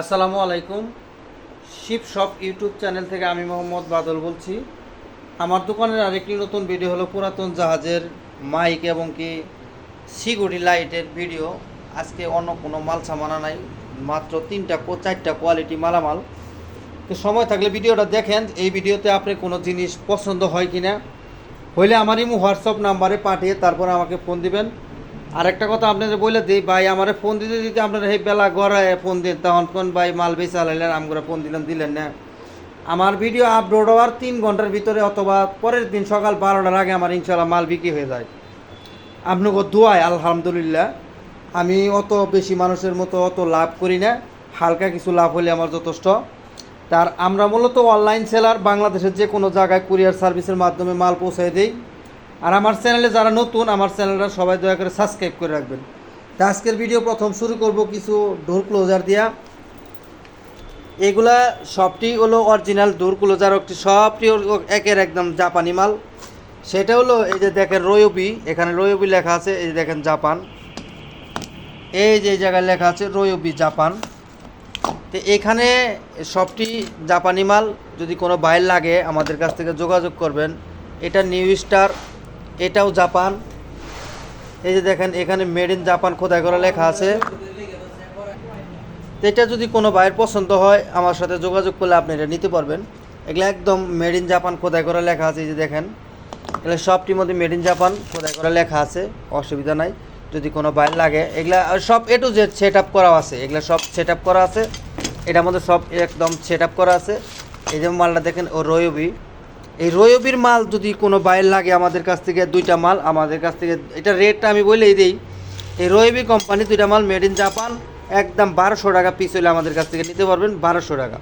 আসসালামু আলাইকুম। Sheep shop YouTube channel থেকে আমি মোহাম্মদ বাদল বলছি। আমার দোকানের আরেকটি নতুন ভিডিও হলো পুরাতন জাহাজের মাইক এবং কি সিকিউরিটি লাইটের ভিডিও। আজকে অন্য কোনো মাল সামানা নাই, মাত্র তিনটা চারটা কোয়ালিটি মালামাল। তো সময় থাকলে ভিডিওটা দেখেন, এই ভিডিওতে আপনি কোনো জিনিস পছন্দ হয় কি না হইলে আমার ইমো, হোয়াটসঅ্যাপ নাম্বারে পাঠিয়ে তারপর আমাকে ফোন দিবেন। আরেকটা কথা আপনাদের বলে দিই, ভাই, আমার ফোন দিতে দিতে আপনারা এই বেলা গড়ায় ফোন দিন, তখন কোন ভাই মাল বেচে চালাইলেন আমরা ফোন দিলাম, দিলেন না। আমার ভিডিও আপলোড হওয়ার তিন ঘণ্টার ভিতরে অথবা পরের দিন সকাল বারোটার আগে আমার ইনশাল্লাহ মাল বিক্রি হয়ে যায়। আপনাকে দোয়ায় আলহামদুলিল্লাহ। আমি অত বেশি মানুষের মতো অত লাভ করি না, হালকা কিছু লাভ হলে আমার যথেষ্ট। তার আমরা মূলত অনলাইন সেলার বাংলাদেশের যে কোনো জায়গায় কুরিয়ার সার্ভিসের মাধ্যমে মাল পৌঁছায় দিই। আর আমার চ্যানেলে যারা নতুন, আমার চ্যানেলটা সবাই দয়া করে সাবস্ক্রাইব করে রাখবেন। তা আজকের ভিডিও প্রথম শুরু করব কিছু ডোর ক্লোজার দিয়া। এগুলা সবটি হলো অরিজিনাল ডোর ক্লোজার একটি সবটি একের একদম জাপানি মাল। সেটা হলো এই যে দেখেন রয়বি, এখানে রয়বি লেখা আছে, এই যে দেখেন জাপান। এই যে জায়গায় লেখা আছে রয়বি জাপান। তো এখানে সবটি জাপানি মাল, যদি কোনো বাইর লাগে আমাদের কাছ থেকে যোগাযোগ করবেন। এটা নিউ স্টার এটাও জাপান। এই যে দেখেন, এখানে মেড ইন জাপান খোদাই করা লেখা আছে। এটা যদি কোনো বাইরের পছন্দ হয়, আমার সাথে যোগাযোগ করলে আপনি এটা নিতে পারবেন। এগুলো একদম মেড ইন জাপান খোদাই করা লেখা আছে, এই যে দেখেন। এগুলো সবটির মধ্যে মেড ইন জাপান খোদাই করা লেখা আছে, অসুবিধা নাই। যদি কোনো বাইর লাগে, এগুলা সব A to Z set up করা আছে। এগুলো সব সেট আপ করা আছে। এটার মধ্যে সব একদম সেট আপ করা আছে। এই যে মালটা দেখেন, ও রয়বি। এই রয়বির মাল যদি কোনো বাইর লাগে আমাদের কাছ থেকে, দুইটা মাল আমাদের কাছ থেকে, এটা রেটটা আমি বলেই দিই। এই রয়বি কোম্পানি দুইটা মাল মেড ইন জাপান একদম বারোশো টাকা পিস হলে আমাদের কাছ থেকে নিতে পারবেন, বারোশো টাকা।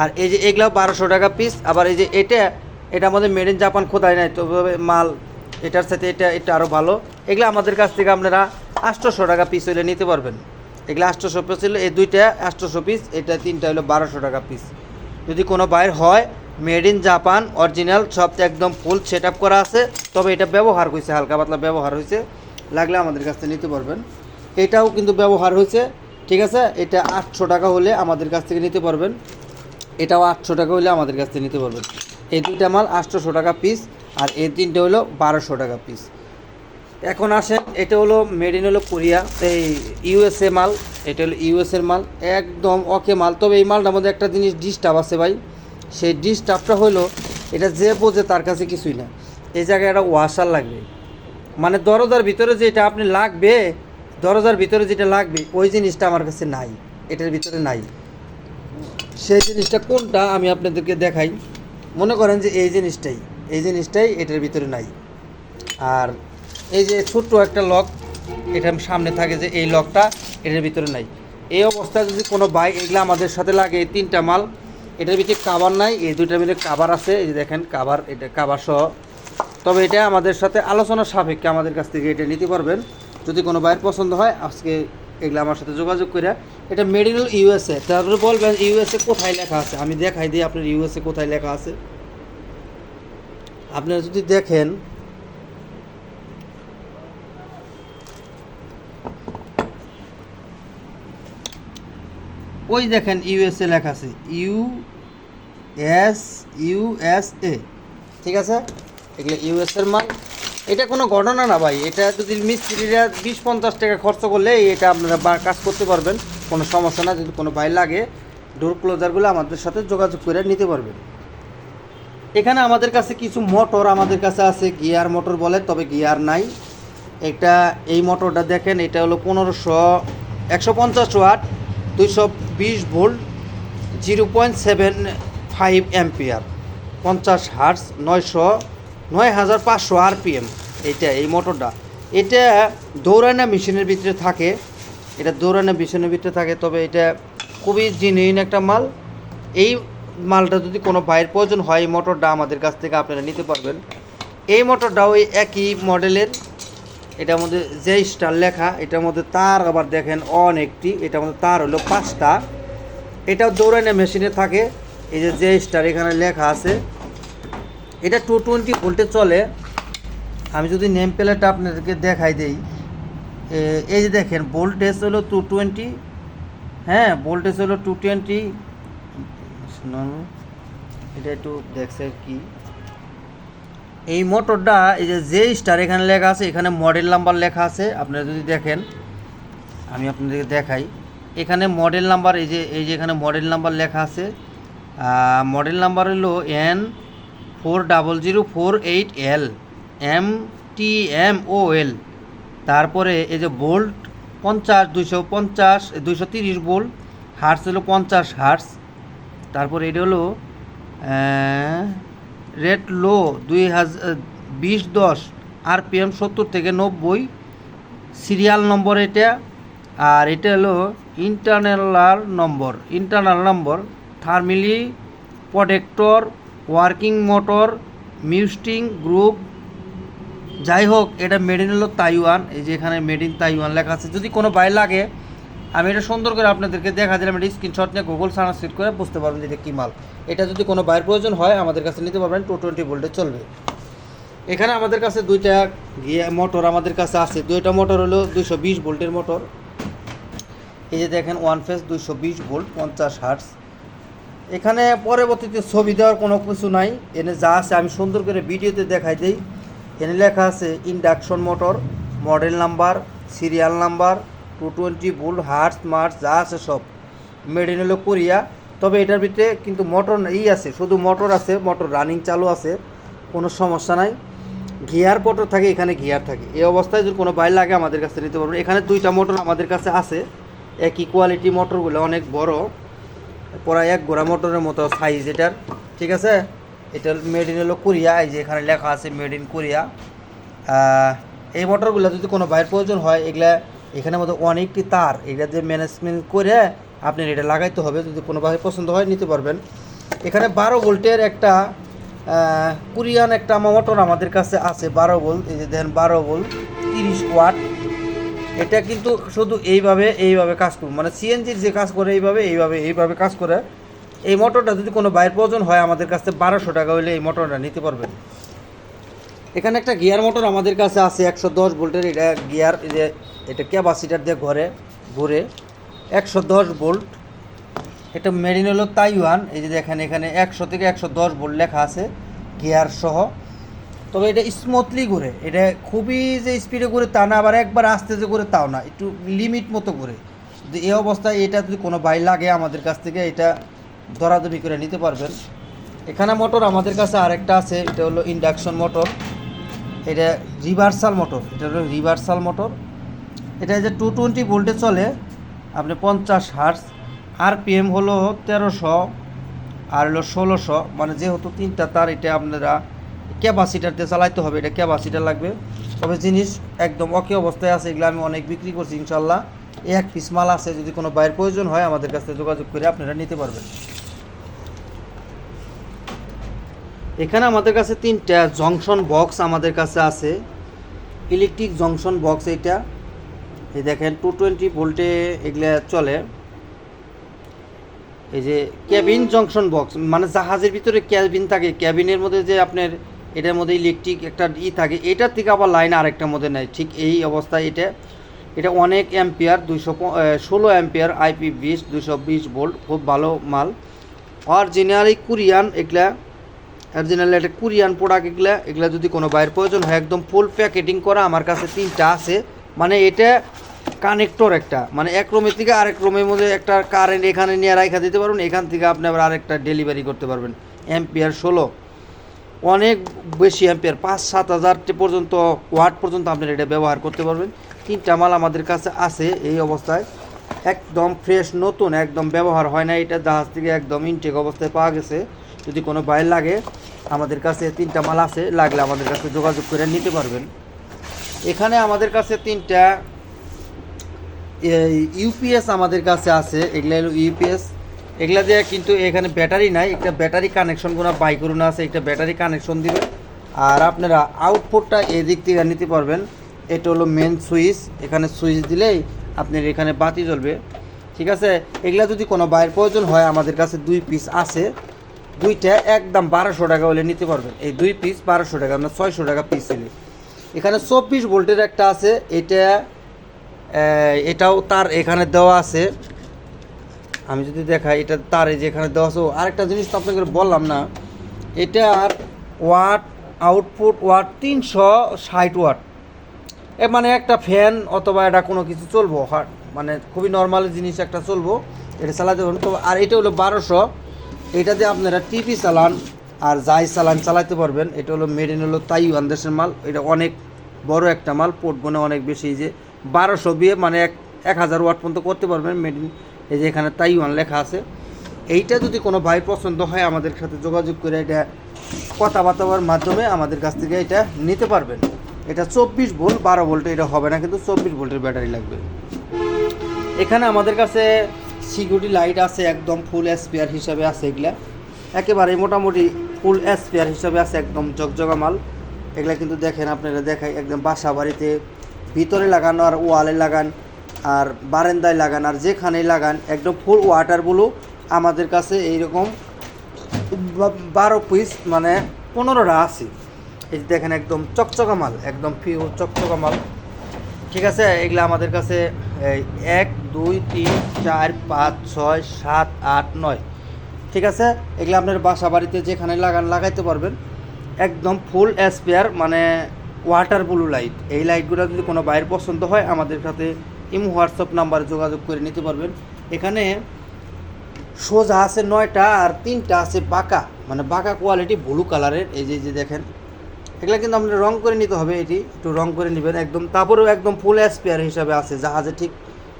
আর এই যে এগুলো বারোশো টাকা পিস আবার এই যে এটা এটা আমাদের মেড ইন জাপান খোদাই নাই, তবে মাল, এটার সাথে এটা এটা আরও ভালো। এগুলো আমাদের কাছ থেকে আপনারা আটশোশো টাকা পিস হলে নিতে পারবেন। এগুলো আটশোশো পিস হলে এই দুইটা আটশোশো পিস এটা তিনটা হলো বারোশো টাকা পিস যদি কোনো বাইর হয় মেড ইন জাপান, অরিজিনাল, সব একদম ফুল সেট করা আছে। তবে এটা ব্যবহার হয়েছে হালকা পাতলা ব্যবহার হয়েছে লাগলে আমাদের কাছ থেকে নিতে পারবেন। এটাও কিন্তু ব্যবহার হয়েছে ঠিক আছে? এটা আটশো টাকা হলে আমাদের কাছ থেকে নিতে পারবেন। এটাও আটশো টাকা হলে আমাদের কাছ থেকে নিতে পারবেন। এই দুইটা মাল আটশোশো টাকা পিস আর এই তিনটে হলো বারোশো টাকা পিস এখন আসেন, এটা হলো মেড ইন হলো কোরিয়া, এই ইউএসএ মাল। এটা হলো ইউএসএর মাল। একদম ওকে মাল। তবে এই মালটার মধ্যে একটা জিনিস ডিস্টার্ব আছে ভাই। সেই ডিস্টার্বটা হলো, এটা যে বোঝে তার কাছে কিছুই না। এই জায়গায় একটা ওয়াশার লাগবে। মানে দরজার ভিতরে যেটা আপনি লাগবে, দরজার ভিতরে যেটা লাগবে, ওই জিনিসটা আমার কাছে নাই। এটার ভিতরে নাই। সেই জিনিসটা কোনটা আমি আপনাদেরকে দেখাই। মনে করেন যে এই জিনিসটাই এই জিনিসটাই এটার ভিতরে নাই। আর এই যে ছোট্ট একটা লক এটার সামনে থাকে যে এই লকটা এটার ভিতরে নাই। এই অবস্থায় যদি কোনো বাইক এগুলো আমাদের সাথে লাগে তিনটা মাল এটার ভিতরে কাবার নাই, এই দুইটার ভিতরে কাবার আছে, এই যে দেখেন কাবার এটা কাবার সহ। তবে এটা আমাদের সাথে আলোচনা সাপেক্ষে আমাদের কাছ থেকে এটা নিতে পারবেন। যদি কোনো বাইর পছন্দ হয়, আজকে এগুলো আমার সাথে যোগাযোগ করে এটা মেডিকেল ইউএসএ তারপরে বলবেন ইউএসএ কোথায় লেখা আছে? আমি দেখাই দিই আপনার ইউএসএ কোথায় লেখা আছে। আপনারা যদি দেখেন ওই দেখেন ইউএসএ লেখা আছে, ইউ এস ইউএসএ ঠিক আছে? এগুলো ইউএসএর মাল। এটা কোনো ঘটনা না ভাই, এটা যদি মিস্ত্রিরা বিশ পঞ্চাশ টাকা খরচ করলে এটা আপনারা কাজ করতে পারবেন, কোনো সমস্যা না, যদি কোনো ভাই লাগে ডোর ক্লোজারগুলো আমাদের সাথে যোগাযোগ করে নিতে পারবেন। এখানে আমাদের কাছে কিছু মোটর আমাদের কাছে আছে, গিয়ার মোটর বলে, তবে গিয়ার নাই। এটা, এই মোটরটা দেখেন, এটা হলো পনেরোশো, একশো পঞ্চাশ ওয়াট। দুইশো বিশ volt, zero point seven five ampere, পঞ্চাশ হার্স নয়শো, নয় হাজার পাঁচশো আরপিএম। এইটা, এই মোটরটা। এটা দৌড়ানা মেশিনের ভিতরে থাকে। এটা দৌড়ানা মেশিনের ভিতরে থাকে, তবে এটা খুবই জিনিন একটা মাল। এই মালটা যদি কোনো বাইরের প্রয়োজন হয়, এই মোটরটা আমাদের কাছ থেকে আপনারা নিতে পারবেন। এই মোটরটা ওই একই মডেলের এটার মধ্যে যে স্টার লেখা, এটার মধ্যে তার আবার দেখেন অনেকটি এটার মধ্যে তার হলো পাঁচটা। এটাও দৌড়ানো মেশিনে থাকে, এই যে যে স্টার এখানে লেখা আছে, এটা টু টোয়েন্টি ভোল্টে চলে। আমি যদি নেম প্লেটটা আপনাদেরকে দেখাই দেই এই যে দেখেন ভোল্টেজ হলো টু টোয়েন্টি হ্যাঁ ভোল্টেজ হলো টু টোয়েন্টি এটা একটু দেখছে কি। এই মোটরটা, এই যে যে স্টার এখানে লেখা আছে, এখানে মডেল নাম্বার লেখা আছে, আপনারা যদি দেখেন, আমি আপনাদেরকে দেখাই। এখানে মডেল নাম্বার এই যে এই যে এখানে মডেল নাম্বার লেখা আছে মডেল নাম্বার হলো N four double zero four eight L M T M O L তারপরে এই যে বোল্ট পঞ্চাশ, দুইশো পঞ্চাশ, দুইশো তিরিশ বোল্ট হার্স হলো পঞ্চাশ হার্স তারপরে এটা হলো রেট লো দুই হাজার বিশ দশ আরপিএম সত্তর থেকে নব্বই সিরিয়াল নম্বর এটা। আর এটা হলো internal number. Internal number, thermally, protector, working motor, মিউস্টিং group. যাই হোক, এটা মেড ইন হলো তাইওয়ান। এই যে এখানে মেড ইন তাইওয়ান লেখা আছে। যদি কোনো বাই লাগে আমি এটা সুন্দর করে আপনাদেরকে দেখা দিলাম, এটা স্ক্রিনশট নিয়ে গুগল ট্রান্সলেট করে বুঝতে পারবেন যে এটা কী মাল। এটা যদি কোনো বাইয়ের প্রয়োজন হয়, আমাদের কাছে নিতে পারবেন টু টোয়েন্টি ভোল্টে চলবে। এখানে আমাদের কাছে দুইটা গিয়া মোটর আমাদের কাছে আছে। দুইটা মোটর হলো দুইশো বিশ ভোল্টের মোটর এই যে দেখেন ওয়ান ফেস দুইশো বিশ ভোল্ট পঞ্চাশ হার্টস এখানে পরবর্তীতে ছবি দেওয়ার কোনো কিছু নাই। এনে যা আছে আমি সুন্দর করে ভিডিওতে দেখাই দিই। এনে লেখা আছে induction motor model number serial number two twenty volt hertz March যা আছে সব মেড ইন হলো কোরিয়া। তবে এটার ভিতরে কিন্তু মোটর ই আছে, শুধু মোটর আছে, মোটর রানিং চালু আছে, কোনো সমস্যা নাই। গিয়ার মোটর থাকে, এখানে গিয়ার থাকে। এই অবস্থায় যদি কোনো বাইর লাগে আমাদের কাছে নিতে পারবেন এখানে দুইটা মোটর আমাদের কাছে আছে। একই কোয়ালিটি মোটরগুলো অনেক বড়, প্রায় এক গোড়া মোটরের মতো সাইজ এটার, ঠিক আছে? এটা মেড ইন হলো কোরিয়া, এই যে এখানে লেখা আছে মেড ইন কোরিয়া। এই মোটরগুলো যদি কোনো বাইরের প্রয়োজন হয়, এগুলা এখানের মধ্যে অনেকটি তার, এটা যে ম্যানেজমেন্ট করে আপনার এটা লাগাইতে হবে, যদি কোনো ভাবে পছন্দ হয় নিতে পারবেন। এখানে বারো ভোল্টের একটা কোরিয়ান একটা মোটর আমাদের কাছে আছে বারো ভোল্ট, এই যে দেখেন বারো ভোল্ট, তিরিশ ওয়াট। এটা কিন্তু শুধু এইভাবে এইভাবে কাজ করবে। মানে সিএনজির যে কাজ করে এইভাবে এইভাবে এইভাবে কাজ করে। এই মোটরটা যদি কোনো বাইরের প্রয়োজন হয় আমাদের কাছে, বারোশো টাকা হলে এই মোটরটা নিতে পারবেন। এখানে একটা গিয়ার মোটর আমাদের কাছে আছে, একশো দশ ভোল্টের এটা গিয়ার যে এটা ক্যাপাসিটার দিয়ে ঘরে, ঘুরে। একশো দশ ভোল্ট। এটা মেরিন হলো তাইওয়ান, এই যে দেখেন এখানে একশো থেকে একশো দশ ভোল্ট লেখা আছে গিয়ার সহ। তবে এটা স্মুথলি ঘুরে, এটা খুবই যে স্পিডে ঘুরে তা না, আবার একবার আস্তে যে ঘুরে তাও না, একটু লিমিট মতো ঘুরে। যদি এই অবস্থায় এটা যদি কোনো বাই লাগে আমাদের কাছ থেকে, এটা দরাদরি করে নিতে পারবেন। এখানে মোটর আমাদের কাছে আরেকটা আছে, এটা হলো ইন্ডাকশন মোটর এটা রিভার্সাল মোটর এটা হলো রিভার্সাল মোটর এটা যে টু টোয়েন্টি ভোল্টে চলে, আপনি পঞ্চাশ হার্স আরপিএম হলো তেরোশো, আর হলো ষোলোশো মানে যেহেতু তিনটা তার, এটা আপনারা ক্যাপাসিটার দিয়ে চালাইতে হবে, এটা ক্যাপাসিটার লাগবে। তবে জিনিস একদম অকে অবস্থায় আছে, এগুলো আমি অনেক বিক্রি করছি, ইনশাল্লাহ। এক পিস মাল আছে, যদি কোনো বাইরের প্রয়োজন হয়, আমাদের কাছে যোগাযোগ করে আপনারা নিতে পারবেন। এখানে আমাদের কাছে তিনটা জংশন বক্স আমাদের কাছে আছে। ইলেকট্রিক জংশন বক্স এটা এই দেখেন টু টোয়েন্টি ভোল্টে এগুলা চলে। এই যে ক্যাবিন জংশন বক্স মানে জাহাজের ভিতরে ক্যাবিন থাকে। ক্যাবিনের মধ্যে যে আপনার এটার মধ্যে ইলেকট্রিক একটা ই থাকে এটার থেকে আবার লাইন আরেকটার মধ্যে নেয়। ঠিক এই অবস্থায় এটা। এটা অনেক অ্যাম্পিয়ার দুইশো ষোলো অ্যাম্পিয়ার আইপি বিশ দুশো বিশ ভোল্ট খুব ভালো মাল। অরিজিনালি কুরিয়ান এগুলা অরিজিনাল একটা কুরিয়ান প্রোডাক্ট এগুলা এগুলা যদি কোনো বাইরের প্রয়োজন হয়, একদম ফুল প্যাকেটিং করা আমার কাছে তিনটা আছে। মানে এটা কানেক্টর একটা। মানে এক রুমের থেকে আরেক রুমের মধ্যে একটা কারেন্ট এখানে নিয়ে রাখা দিতে পারবেন, এখান থেকে আপনি আবার আরেকটা ডেলিভারি করতে পারবেন। অ্যাম্পিয়ার ষোলো। অনেক বেশি অ্যাম্পিয়ার পাঁচ, সাত হাজার পর্যন্ত ওয়াট পর্যন্ত আপনি এটা ব্যবহার করতে পারবেন। তিনটা মাল আমাদের কাছে আছে এই অবস্থায়। একদম ফ্রেশ নতুন, একদম ব্যবহার হয় না, এটা জাহাজ থেকে একদম ইনটেক অবস্থায় পাওয়া গেছে। যদি কোনো বাইর লাগে, আমাদের কাছে তিনটা মাল আছে, লাগলে আমাদের কাছে যোগাযোগ করে নিতে পারবেন। এখানে আমাদের কাছে তিনটা ইউপিএস আমাদের কাছে আছে, এগুলা হলো ইউপিএস। এগুলা দিয়ে কিন্তু এখানে ব্যাটারি নাই, একটা ব্যাটারি কানেকশন কোনো বাই করুন আছে, একটা ব্যাটারি কানেকশন দিবে। আর আপনারা আউটপুটটা এদিক থেকে নিতে পারবেন, এটা হলো মেন সুইচ এখানে সুইচ দিলেই আপনার এখানে বাতি জ্বলবে। ঠিক আছে? এগুলা যদি কোনো বাইরের প্রয়োজন হয়, আমাদের কাছে দুই পিস আছে। দুইটা একদম বারোশো টাকা হলে নিতে পারবেন। এই দুই পিস বারোশো টাকা আপনার ছয়শো টাকা পিস হলে এখানে চব্বিশ ভোল্টের একটা আছে, এটা এটাও তার এখানে দেওয়া আছে। আমি যদি দেখাই, এটা তারে যেখানে দেওয়া আছে। আরেকটা জিনিস তো আপনাকে বললাম না এটার ওয়াট, আউটপুট ওয়াট তিনশো ষাট ওয়াট। এ মানে একটা ফ্যান অথবা এটা কোনো কিছু চলবো মানে খুবই নর্মাল জিনিস একটা চলবো, এটা চালাতে পারবেন। তো, আর এটা হলো বারোশো। এটা দিয়ে আপনারা টিভি চালান আর যাই চালান চালাতে পারবেন। এটা হলো মেড ইন হলো তাইওয়ান দেশের মাল। এটা অনেক বড় একটা মাল পোর্ট গুণে অনেক বেশি। যে বারোশো বিয়ে মানে এক এক হাজার ওয়াট পর্যন্ত করতে পারবেন মেড ইন এই যে এখানে তাইওয়ান লেখা আছে। এইটা যদি কোনো ভাই পছন্দ হয় আমাদের সাথে যোগাযোগ করে এটা কথাবার্তার মাধ্যমে আমাদের কাছ থেকে এটা নিতে পারবেন। এটা চব্বিশ ভোল্ট, বারো ভোল্ট, এটা হবে না, কিন্তু চব্বিশ ভোল্টের ব্যাটারি লাগবে। এখানে আমাদের কাছে সিকিউরিটি লাইট আছে, একদম ফুল এসপিআর হিসাবে আছে এগুলা। একেবারে মোটামুটি ফুল এসপিআর হিসাবে আছে, একদম জগজগা মাল। এগুলা কিন্তু দেখেন আপনারা দেখাই, একদম বাসা বাড়িতে, ভিতরে লাগানো আর ওয়ালে লাগান, আর বারান্দায় লাগান, আর যেখানে লাগান, একদম ফুল ওয়াটারগুলো আমাদের কাছে এইরকম বারো পিস মানে পনেরোটা আছে। এই যে দেখেন একদম চকচকা মাল, একদম পিওর চকচকা মাল। ঠিক আছে, এগুলো আমাদের কাছে এক, দুই, তিন, চার, পাঁচ, ছয়, সাত, আট, নয়। ঠিক আছে? এগুলো আপনার বাসা বাড়িতে যেখানে লাগান, লাগাইতে পারবেন। একদম ফুল স্পেয়ার মানে ওয়াটার ব্লু লাইট এই লাইটগুলো যদি কোনো বাইরের পছন্দ হয়, আমাদের সাথে ইমো, হোয়াটসঅ্যাপ নাম্বারে যোগাযোগ করে নিতে পারবেন। এখানে সোজা আছে নয়টা আর তিনটা আছে বাঁকা। মানে বাঁকা কোয়ালিটি ব্লু কালারের এই যে এই যে দেখেন এগুলো কিন্তু আপনার রং করে নিতে হবে এটি। একটু রং করে নেবেন। একদম তারপরেও একদম ফুল স্পেয়ার হিসাবে আছে। জাহাজে ঠিক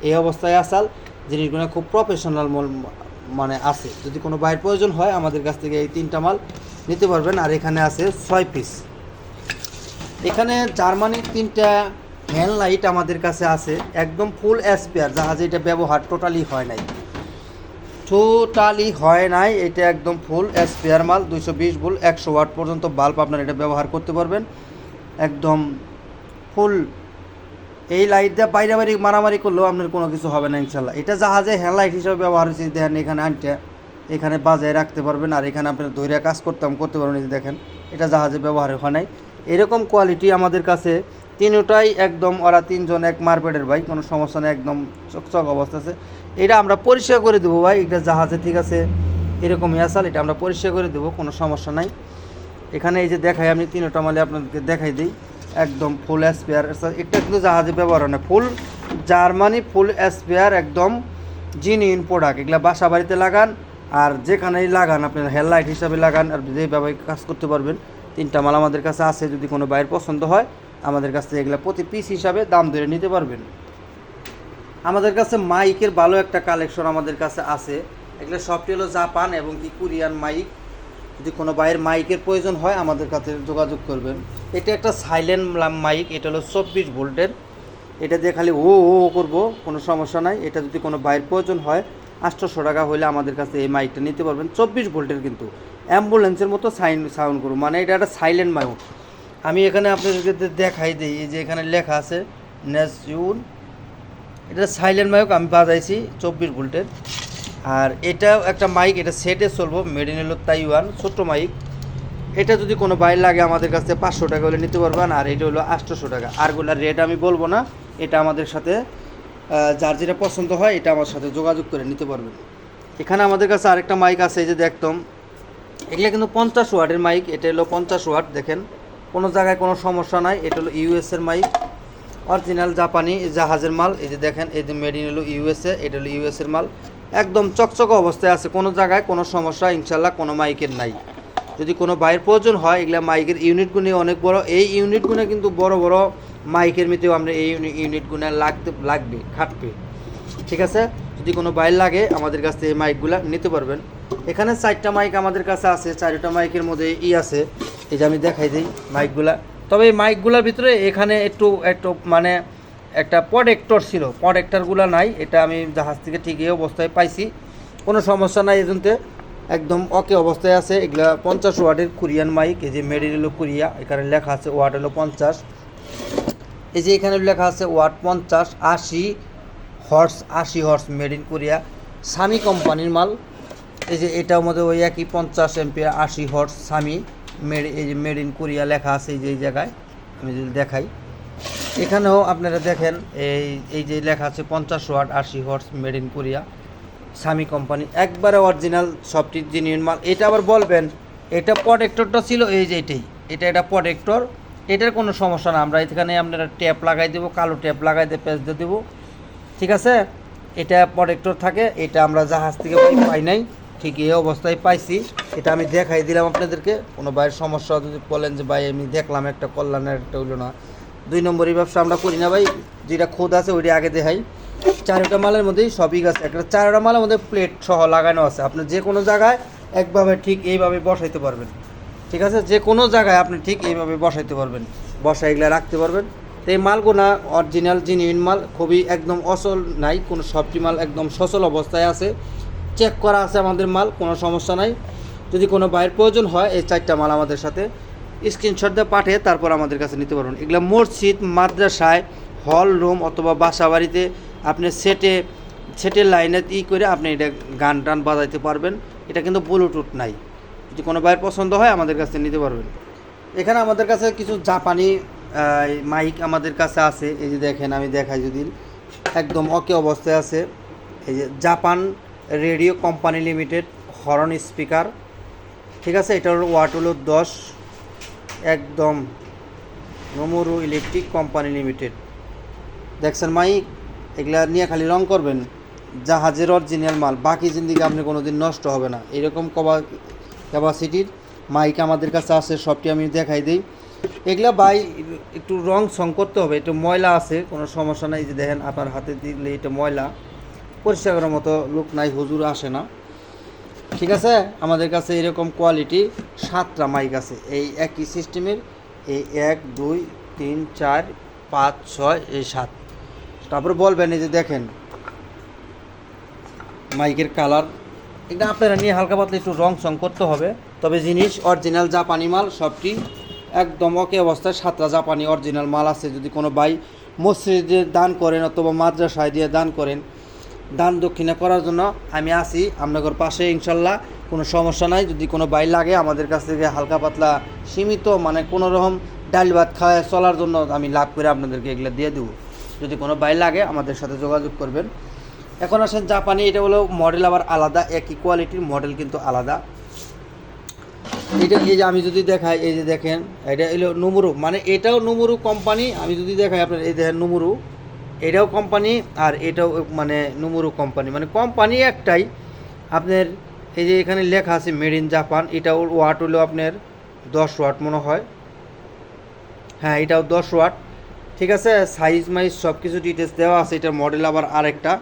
এই অবস্থায় আসাল। জিনিসগুলো খুব প্রফেশনাল মানে আছে। যদি কোনো বাইর প্রয়োজন হয়, আমাদের কাছ থেকে এই তিনটা মাল নিতে পারবেন। আর এখানে আছে ছয় পিস এখানে জার্মানির তিনটা হ্যান্ড লাইট আমাদের কাছে আছে। একদম ফুল স্পেয়ার জাহাজে এটা ব্যবহার টোটালি হয় নাই। টোটালি হয় নাই, এটা একদম ফুল স্পেয়ার মাল, দুইশো বিশ ভুল একশো ওয়াট পর্যন্ত বাল্ব আপনার এটা ব্যবহার করতে পারবেন। একদম ফুল এই লাইট দিয়ে বাইরে বাইরে মারামারি করলেও আপনার কোনো কিছু হবে না ইনশাল্লাহ এটা জাহাজে হ্যান্ড লাইট হিসাবে ব্যবহার হয়েছে, দেখেন এখানে আনটা এখানে বাজায় রাখতে পারবেন, আর এখানে আপনার দৈরা কাজ করতাম করতে পারবেন দেখেন, এটা জাহাজে ব্যবহার হয় নাই। এরকম কোয়ালিটি আমাদের কাছে তিনটাই একদম, ওরা তিনজন এক মারপেটের ভাই, কোনো সমস্যা নেই, একদম চকচক অবস্থা আছে। এটা আমরা পরিষ্কার করে দেবো ভাই, এটা জাহাজে ঠিক আছে, এরকমই আসাল, এটা আমরা পরিষ্কার করে দেবো, কোনো সমস্যা নাই। এখানে এই যে দেখাই, আমি তিনটা মালে আপনাদেরকে দেখাই দিই। একদম ফুল স্পেয়ার এটা কিন্তু জাহাজে ব্যবহার হয় না। ফুল জার্মানি ফুল স্পেয়ার একদম জিনিউন প্রোডাক্ট এগুলো বাসা বাড়িতে লাগান, আর যেখানেই লাগান, আপনার হেডলাইট হিসাবে লাগান, আর যেভাবে কাজ করতে পারবেন, তিনটা মাল আমাদের কাছে আছে, যদি কোনো বাইরের পছন্দ হয়। আমাদের কাছ থেকে এগুলো প্রতি পিস হিসাবে দাম ধরে নিতে পারবেন। আমাদের কাছে মাইকের ভালো একটা কালেকশন আমাদের কাছে আছে। এগুলো সবটি হলো জাপান এবং কি কোরিয়ান মাইক। যদি কোনো বাইরের মাইকের প্রয়োজন হয়, আমাদের কাছে যোগাযোগ করবেন। এটা একটা সাইলেন্ট মাইক এটা হলো চব্বিশ ভোল্টের। এটা দিয়ে খালি ও ও করব, কোনো সমস্যা নাই। এটা যদি কোনো বাইরের প্রয়োজন হয়, আটশোশো টাকা হলে আমাদের কাছে এই মাইকটা নিতে পারবেন। চব্বিশ ভোল্টের কিন্তু। অ্যাম্বুলেন্সের মতো সাইন, সাউন্ড করব। মানে এটা একটা সাইলেন্ট মাইক আমি এখানে আপনাদেরকে দেখাই দিই যে এখানে লেখা আছে নেসিউন এটা সাইলেন্ট মাইক, আমি বাজাইছি চব্বিশ ভোল্টের। আর এটাও একটা মাইক, এটা সেটে চলবো মেড ইন হলো তাইওয়ান, ছোট্ট মাইক। এটা যদি কোনো বাইর লাগে আমাদের কাছে পাঁচশো টাকা হলে নিতে পারবেন, আর এটা হলো আটশোশো টাকা। আরগুলার রেট আমি বলব না, এটা আমাদের সাথে যার যেটা পছন্দ হয়, এটা আমার সাথে যোগাযোগ করে নিতে পারবেন। এখানে আমাদের কাছে আরেকটা মাইক আছে, এই যে দেখতাম। এগুলো কিন্তু পঞ্চাশ ওয়াটের মাইক, এটা হলো পঞ্চাশ ওয়াট, দেখেন। কোনো জায়গায় কোনো সমস্যা নাই। এটা হলো ইউএসের মাইক, অরিজিনাল জাপানি জাহাজের মাল। এই যে দেখেন, এই যে মেড ইন হলো ইউএসএ এটা হলো ইউএসের মাল। একদম চকচকে অবস্থায় আছে, কোনো জায়গায় কোনো সমস্যা ইনশাল্লাহ কোনো মাইকের নাই। যদি কোনো বাইরের প্রয়োজন হয়, এগুলা মাইকের ইউনিটগুলি অনেক বড়। এই ইউনিটগুলো কিন্তু বড় বড় মাইকের মধ্যেও আমরা এই ইউনিটগুলো লাগতে, লাগবে, খাটবে। ঠিক আছে? যদি কোনো বাইর লাগে, আমাদের কাছ থেকে মাইকগুলো নিতে পারবেন। এখানে চারটা মাইক আমাদের কাছে আছে, চারটা মাইকের মধ্যে ই আছে। এই যে আমি দেখাই দিই মাইকগুলা। তবে এই মাইকগুলোর ভিতরে এখানে একটু একটু মানে একটা প্রোডেক্টর ছিল। প্রোডেক্টরগুলো নাই, এটা আমি জাহাজ থেকে ঠিকই অবস্থায় পাইছি। কোনো সমস্যা নাই এজন্যে একদম ওকে অবস্থায় আছে। এগুলা পঞ্চাশ ওয়াটের কোরিয়ান মাইক, এই যে মেড ইন হলো কোরিয়া। এখানে লেখা আছে ওয়াট হলো পঞ্চাশ। এই যে এখানে লেখা আছে ওয়াট পঞ্চাশ, আশি হর্স আশি horse made in Korea Sammi কোম্পানির মাল। এই যে এটার মধ্যে ওই একই পঞ্চাশ এমপিয়ার আশি হর্স সামি মেড এই যে মেড ইন কোরিয়া লেখা আছে এই যে, এই জায়গায়। আমি যদি দেখাই। এখানেও আপনারা দেখেন, এই এই যে লেখা আছে পঞ্চাশ ওয়াট আশি horse made in Korea Sammi company একবারে অরিজিনাল সবটি জেনুইন মাল। এটা আবার বলবেন, এটা প্রোটেক্টরটা ছিল এই যে এটাই। এটা এটা প্রোটেক্টর এটার কোনো সমস্যা না। আমরা এখানে আপনারা ট্যাপ লাগাই দেবো, কালো ট্যাপ লাগাই দিয়ে পেঁচ দিয়ে দেবো। ঠিক আছে? এটা প্রোটেক্টর থাকে, এটা আমরা জাহাজ থেকে পাই নাই। ঠিক এই অবস্থায় পাইছি। এটা আমি দেখাই দিলাম আপনাদেরকে। কোনো ভাইয়ের সমস্যা যদি বলেন যে, ভাই, আমি দেখলাম একটা কল্যাণের একটা হইল না। দুই নম্বরই ব্যবসা আমরা করি না, ভাই। যেটা খোদ আছে, ওইটা আগে দেখাই। চারোটা মালের মধ্যেই সবই আছে। একটা চারোটা মালের মধ্যে প্লেট সহ লাগানো আছে। আপনি যে কোনো জায়গায় একভাবে ঠিক এইভাবে বসাইতে পারবেন। ঠিক আছে? যে কোনো জায়গায় আপনি ঠিক এইভাবে বসাইতে পারবেন। বসা এগুলো রাখতে পারবেন। তো এই মালগুনা অরিজিনাল জিনিউন মাল, খুবই একদম অচল নাই, কোনো সবটি মাল একদম সচল অবস্থায় আছে। চেক করা আছে আমাদের মাল, কোনো সমস্যা নাই। যদি কোনো বাইরের প্রয়োজন হয়, এই চারটা মাল আমাদের সাথে স্ক্রিনশট দিয়ে পাঠিয়ে তারপর আমাদের কাছে নিতে পারবেন। এগুলো মসজিদ, মাদ্রাসায় হল রুম অথবা বাসা বাড়িতে আপনি সেটে সেটের লাইনে ই করে আপনি এটা গান টান বাজাইতে পারবেন। এটা কিন্তু ব্লুটুথ নাই। যদি কোনো বাইরের পছন্দ হয়, আমাদের কাছে নিতে পারবেন। এখানে আমাদের কাছে কিছু জাপানি মাইক আমাদের কাছে আছে। এই যে দেখেন, আমি দেখাই যদি। একদম অকে অবস্থায় আছে। এই যে Japan radio company limited horn speaker. ঠিক আছে? এটার ওয়াট হলো দশ। একদম নোমরু ইলেকট্রিক কোম্পানি লিমিটেড। দেখছেন মাইক এগুলা নিয়ে খালি রং করবেন। জাহাজের অরিজিনাল মাল। বাকি জিন্দিগি আপনি কোনো দিন নষ্ট হবে না। এরকম কবা ক্যাপাসিটির মাইক আমাদের কাছে আছে। সবটি আমি দেখাই দিই। এগুলা বাই একটু রং সং করতে হবে, একটু ময়লা আছে, কোনো সমস্যা নাই যে দেখেন আপনার হাতে দিলে এটা ময়লা, পরিষ্কার করার মতো লোক নাই, হুজুর আসে না। ঠিক আছে? আমাদের কাছে এরকম কোয়ালিটি সাতটা মাইক আছে, এই একই সিস্টেমের এই এক, দুই, তিন, চার, পাঁচ, ছয়, এই সাত। তারপরে বলবেন এই যে দেখেন মাইকের কালার এটা আপনারা নিয়ে হালকা পাতলা একটু রং সং করতে হবে, তবে জিনিস অরিজিনাল জাপানি মাল, সবটি একদম ওকে অবস্থায় সাতটা জাপানি অরিজিনাল মাল আছে। যদি কোনো ভাই মসজিদে দান করেন অথবা মাদ্রাসায় দিয়ে দান করেন, দান দক্ষিণা করার জন্য আমি আছি আপনাদের পাশে, ইনশাল্লাহ, কোনো সমস্যা নাই। যদি কোনো বাই লাগে আমাদের কাছ থেকে হালকা পাতলা সীমিত মানে কোনো রকম ডাল ভাত খাওয়া চলার জন্য আমি লাভ করে আপনাদেরকে এগুলো দিয়ে দেবো। যদি কোনো বাই লাগে আমাদের সাথে যোগাযোগ করবেন। এখন আসেন জাপানি, এটা হলো মডেল আবার আলাদা, একই কোয়ালিটির মডেল কিন্তু আলাদা। এটা এই যে আমি যদি দেখাই, এই যে দেখেন, এটা এলো নুমুরু মানে এটাও নুমুরু কোম্পানি আমি যদি দেখাই আপনার, এই দেখেন নুমুরু এটাও কোম্পানি আর এটাও মানে নুমুরু কোম্পানি মানে কোম্পানি একটাই। আপনার এই যে এখানে লেখা আছে মেড ইন জাপান এটাও ওয়াট হলো আপনার দশ ওয়াট মনে হয়। হ্যাঁ এটাও দশ ওয়াট ঠিক আছে সাইজ মাইজ সব কিছু ডিটেলস দেওয়া আছে। এটার মডেল আবার আরেকটা।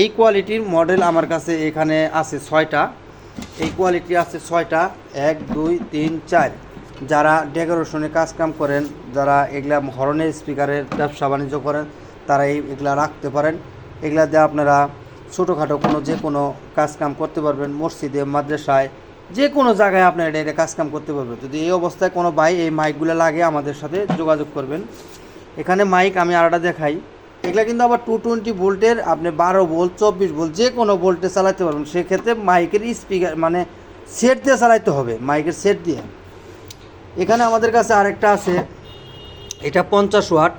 এই কোয়ালিটির মডেল আমার কাছে এখানে আছে ছয়টা। এই কোয়ালিটি আছে ছয়টা। এক, দুই, তিন, চার। যারা ডেকোরেশনে কাজকাম করেন, যারা এগুলা হরনের স্পিকারের ব্যবসা বাণিজ্য করেন তারা এই এগুলা রাখতে পারেন। এগুলা দিয়ে আপনারা ছোটোখাটো কোনো যে কোনো কাজকাম করতে পারবেন, মসজিদে, মাদ্রাসায়, যে কোনো জায়গায় আপনারা এটা এটা কাজকাম করতে পারবেন। যদি এই অবস্থায় কোনো ভাই এই মাইকগুলো লাগে আমাদের সাথে যোগাযোগ করবেন। এখানে মাইক আমি আরেকটা দেখাই। এগুলা কিন্তু আবার টু টোয়েন্টি ভোল্টের, আপনি বারো ভোল্ট, চব্বিশ ভোল্ট যে কোনো ভোল্টে চালাতে পারবেন। সেক্ষেত্রে মাইকের স্পিকার মানে সেট দিয়ে চালাইতে হবে, মাইকের সেট দিয়ে। এখানে আমাদের কাছে আরেকটা আছে, এটা পঞ্চাশ ওয়াট,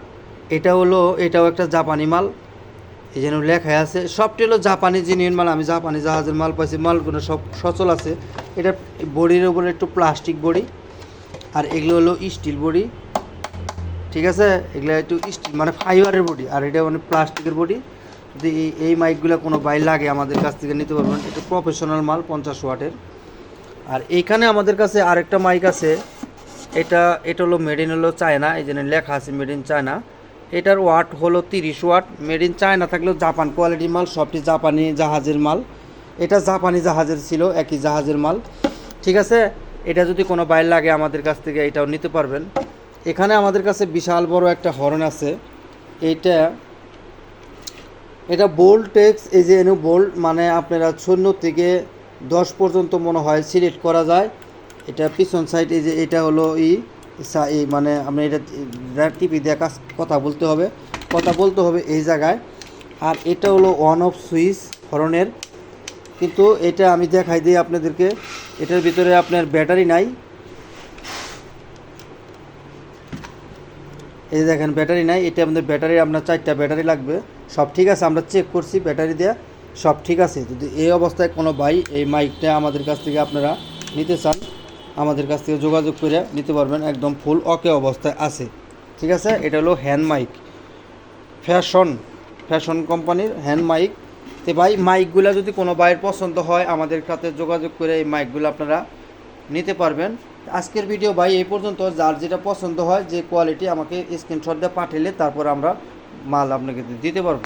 এটা হলো, এটাও একটা জাপানি মাল। এই যেন লেখা আছে, সবটি হলো জাপানি জিনিয়ন মাল, আমি জাপানি জাহাজের মাল পাইছি, মালগুলো সব সচল আছে। এটা বডির উপরে একটু প্লাস্টিক বডি, আর এগুলো হলো স্টিল বডি। ঠিক আছে? এগুলো একটু স্টিল মানে ফাইবারের বডি, আর এটা মানে প্লাস্টিকের বডি। যদি এই- মাইকগুলো কোনো বাই লাগে আমাদের কাছ থেকে নিতে পারবেন। এটা প্রফেশনাল মাল, পঞ্চাশ ওয়াটের। আর এইখানে আমাদের কাছে আরেকটা মাইক আছে। এটা এটা হলো মেড ইন হলো চায়না, এই জন্য লেখা আছে মেড ইন চায়না। এটার ওয়াট হলো তিরিশ ওয়াট। মেড ইন চায়না থাকলেও জাপান কোয়ালিটির মাল সবটি জাপানি জাহাজের মাল। এটা জাপানি জাহাজের ছিল, একই জাহাজের মাল। ঠিক আছে? এটা যদি কোনো বাইর লাগে আমাদের কাছ থেকে, এটাও নিতে পারবেন। এখানে আমাদের কাছে বিশাল বড় একটা হর্ন আছে। এইটা, এটা বোল্ট টেক্স, এই যে এনু বোল্ট মানে আপনারা শূন্য থেকে দশ পর্যন্ত মনে হয় সিলেক্ট করা যায়। এটা পিছন সাইড, এই যে এটা হলো ই মানে আপনি এটা টিপি দিয়ে কাজ, কথা বলতে হবে। কথা বলতে হবে এই জায়গায়। আর এটা হলো ওয়ান অফ সুইচ হরনের। কিন্তু এটা আমি দেখাই দিই আপনাদেরকে। এটার ভিতরে আপনার ব্যাটারি নাই। এই দেখেন, ব্যাটারি নাই, এটা আমাদের ব্যাটারি, আপনার চারটা ব্যাটারি লাগবে। সব ঠিক আছে, আমরা চেক করছি ব্যাটারি দেওয়া সব ঠিক আছে। যদি এই অবস্থায় কোনো ভাই এই মাইকটা আমাদের কাছ থেকে আপনারা নিতে চান, আমাদের কাছ থেকে যোগাযোগ করে নিতে পারবেন, একদম ফুল ওকে অবস্থায় আছে। ঠিক আছে, এটা হলো হ্যান্ড মাইক ফ্যাশন ফ্যাশন কোম্পানির হ্যান্ড মাইক তো ভাই মাইকগুলো যদি কোনো ভাইয়ের পছন্দ হয়, আমাদের সাথে যোগাযোগ করে এই মাইকগুলো আপনারা নিতে পারবেন। আজকের ভিডিও ভাই এই পর্যন্ত। যার যেটা পছন্দ হয়, যে কোয়ালিটি আমাকে স্ক্রিনশট দিয়ে পাঠালে তারপর আমরা মাল আপনাকে দিতে পারব।